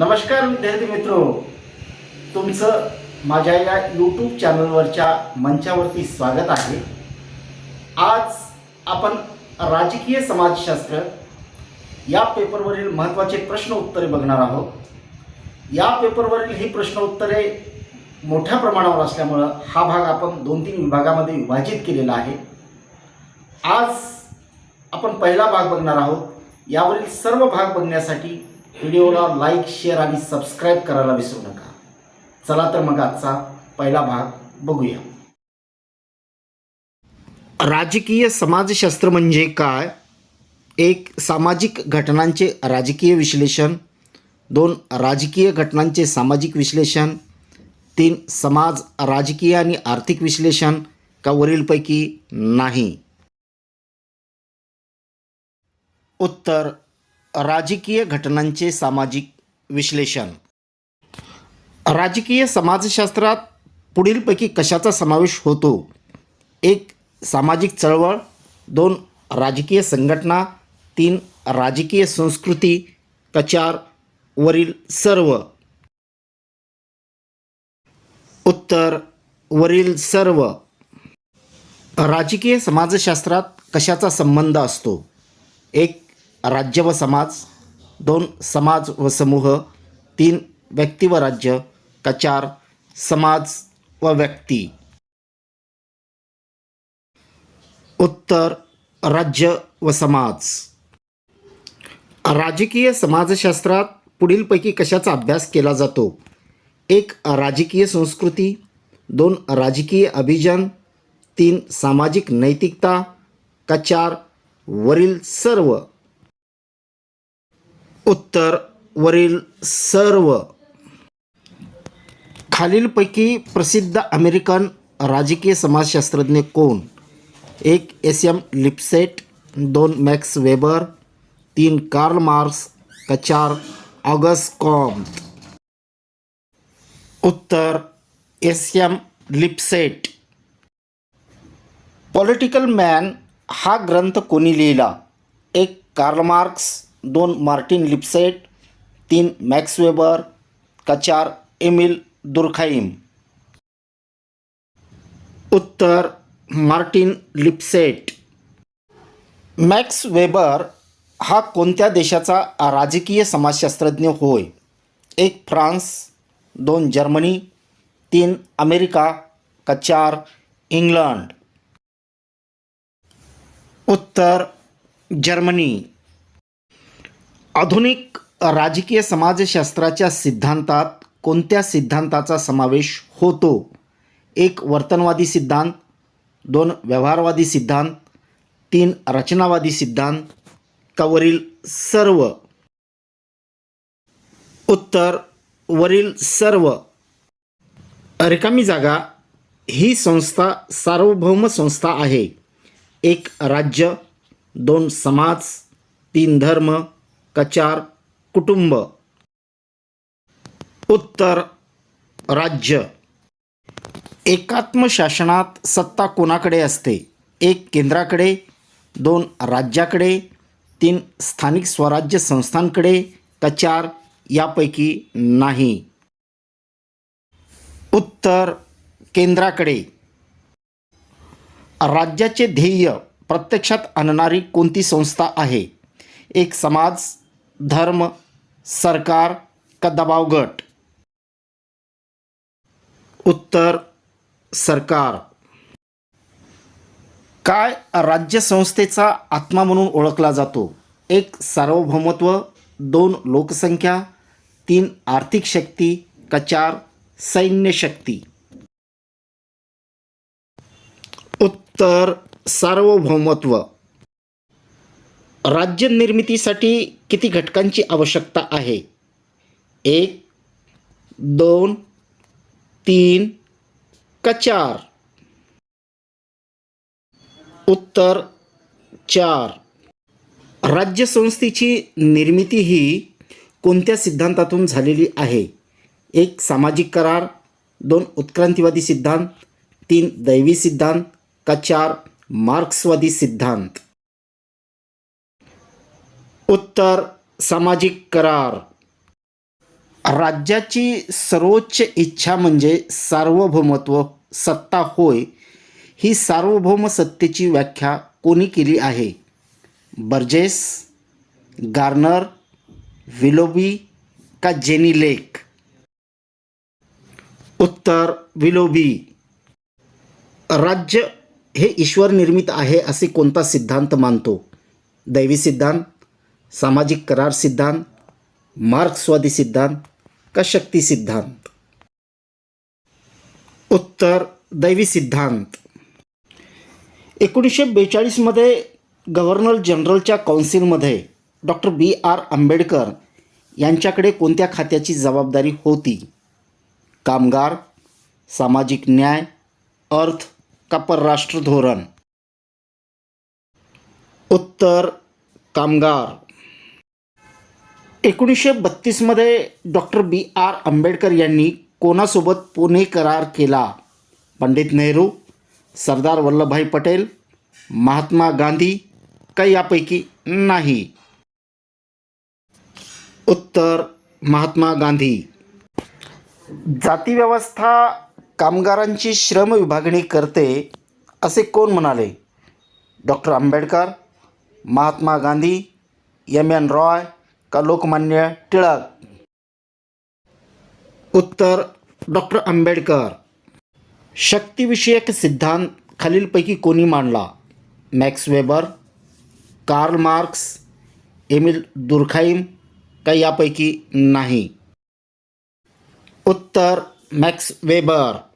नमस्कार विद्यार्थी मित्र. तुमचं माझ्या या यूट्यूब चॅनलवरच्या मंचावरती स्वागत आहे. आज आपण राजकीय समाजशास्त्र या पेपरवरील महत्त्वाचे प्रश्न उत्तरे बघणार आहोत. या पेपरवरील ही प्रश्न उत्तरे मोठ्या प्रमाणावर असल्यामुळं हा भाग आपण दोन तीन विभागामध्ये विभाजित केलेला आहे. आज आपण पहिला भाग बघणार आहोत. यावरील सर्व भाग बघण्यासाठी व्हिडिओला लाईक शेअर आणि सबस्क्राईब करायला विसरू नका. चला तर मग आजचा पहिला भाग बघूया. राजकीय समाजशास्त्र म्हणजे काय? एक सामाजिक घटनांचे राजकीय विश्लेषण. दोन राजकीय घटनांचे सामाजिक विश्लेषण. तीन समाज राजकीय आणि आर्थिक विश्लेषण का वरीलपैकी नाही? उत्तर राजकीय घटनांचे सामाजिक विश्लेषण. राजकीय समाजशास्त्रात पुढीलपैकी कशाचा समावेश होतो? एक सामाजिक चळवळ. दोन राजकीय संघटना. तीन राजकीय संस्कृती. कचार वरील सर्व. उत्तर वरील सर्व. राजकीय समाजशास्त्रात कशाचा संबंध असतो? एक राज्य व समाज दोन समाज व समूह तीन व्यक्ती व राज्य का चार समाज व व्यक्ती? उत्तर राज्य व समाज. राजकीय समाजशास्त्रात पुढीलपैकी कशाचा अभ्यास केला जातो? एक राजकीय संस्कृती. दोन राजकीय अभिजन. तीन सामाजिक नैतिकता. का चार वरील सर्व? उत्तर वरील सर्व. खालीलपैकी प्रसिद्ध अमेरिकन राजकीय समाजशास्त्रज्ञ कोण? एक एस. एम. लिप्सेट दोन मॅक्स वेबर तीन कार्ल मार्क्स का चार ऑगस्ट कॉम उत्तर S. M. Lipset. Political man हा ग्रंथ कोणी लिहिला? एक कार्ल मार्क्स दोन मार्टिन लिप्सेट तीन मॅक्स वेबर का चार एमिल दुर्खाईम? उत्तर मार्टिन लिप्सेट. मॅक्स वेबर हा कोणत्या देशाचा राजकीय समाजशास्त्रज्ञ होय? एक फ्रान्स दोन जर्मनी तीन अमेरिका का चार इंग्लंड? उत्तर जर्मनी. आधुनिक राजकीय समाजशास्त्राच्या सिद्धांतात कोणत्या सिद्धांताचा समावेश होतो? एक वर्तनवादी सिद्धांत दोन व्यवहारवादी सिद्धांत तीन रचनावादी सिद्धांत का वरील सर्व. उत्तर वरील सर्व. रिकामी जागा ही संस्था सार्वभौम संस्था आहे. एक राज्य दोन समाज तीन धर्म का चार कुटुंब? उत्तर राज्य. एकात्म शासनात सत्ता कोणाकडे असते? एक केंद्राकडे दोन राज्याकडे तीन स्थानिक स्वराज्य संस्थांकडे का चार यापैकी नाही? उत्तर केंद्राकडे. राज्याचे ध्येय प्रत्यक्षात आणणारी कोणती संस्था आहे? एक समाज धर्म सरकार का दबाव गट? उत्तर सरकार. काय राज्यसंस्थेचा आत्मा म्हणून ओळखला जातो? एक सार्वभौमत्व दोन लोकसंख्या तीन आर्थिक शक्ती का चार सैन्य शक्ती? उत्तर सार्वभौमत्व. राज्य निर्मितीसाठी किती घटकांची आवश्यकता आहे? एक दोन तीन का चार? उत्तर चार. राज्यसंस्थेची निर्मिती ही कोणत्या सिद्धांतातून झालेली आहे? एक सामाजिक करार. दोन उत्क्रांतीवादी सिद्धांत. तीन दैवी सिद्धांत. का चार मार्क्सवादी सिद्धांत? उत्तर सामाजिक करार. राज्याची सर्वोच्च इच्छा म्हणजे सार्वभौमत्व सत्ता होय ही सार्वभौम सत्तेची व्याख्या कोणी केली आहे? बर्जेस गार्नर विलोबी का जेनी लेक? उत्तर विलोबी. राज्य हे ईश्वर निर्मित आहे असे कोणता सिद्धांत मानतो? दैवी सिद्धांत सामाजिक करार सिद्धांत मार्क्सवादी सिद्धांत का शक्ती सिद्धांत? उत्तर दैवी सिद्धांत. एकोणीसशे बेचाळीसमध्ये गव्हर्नर जनरलच्या काउन्सिलमध्ये डॉक्टर बी आर आंबेडकर यांच्याकडे कोणत्या खात्याची जबाबदारी होती? कामगार सामाजिक न्याय अर्थ का परराष्ट्र धोरण? उत्तर कामगार. एकोणीसशे बत्तीसमध्ये डॉक्टर बी आर आंबेडकर यांनी कोणासोबत पुणे करार केला? पंडित नेहरू सरदार वल्लभभाई पटेल महात्मा गांधी का यापैकी नाही. उत्तर महात्मा गांधी. जातीव्यवस्था कामगारांची श्रम विभागणी करते असे कोण म्हणाले? Doctor Ambedkar Mahatma Gandhi M N Roy का लोकमान्य टिळक? उत्तर डॉक्टर आंबेडकर. शक्तिविषयक सिद्धांत खालीलपैकी कोणी मांडला? Max Weber Karl Marx Emile Durkheim का यापैकी नाही? उत्तर मॅक्स वेबर.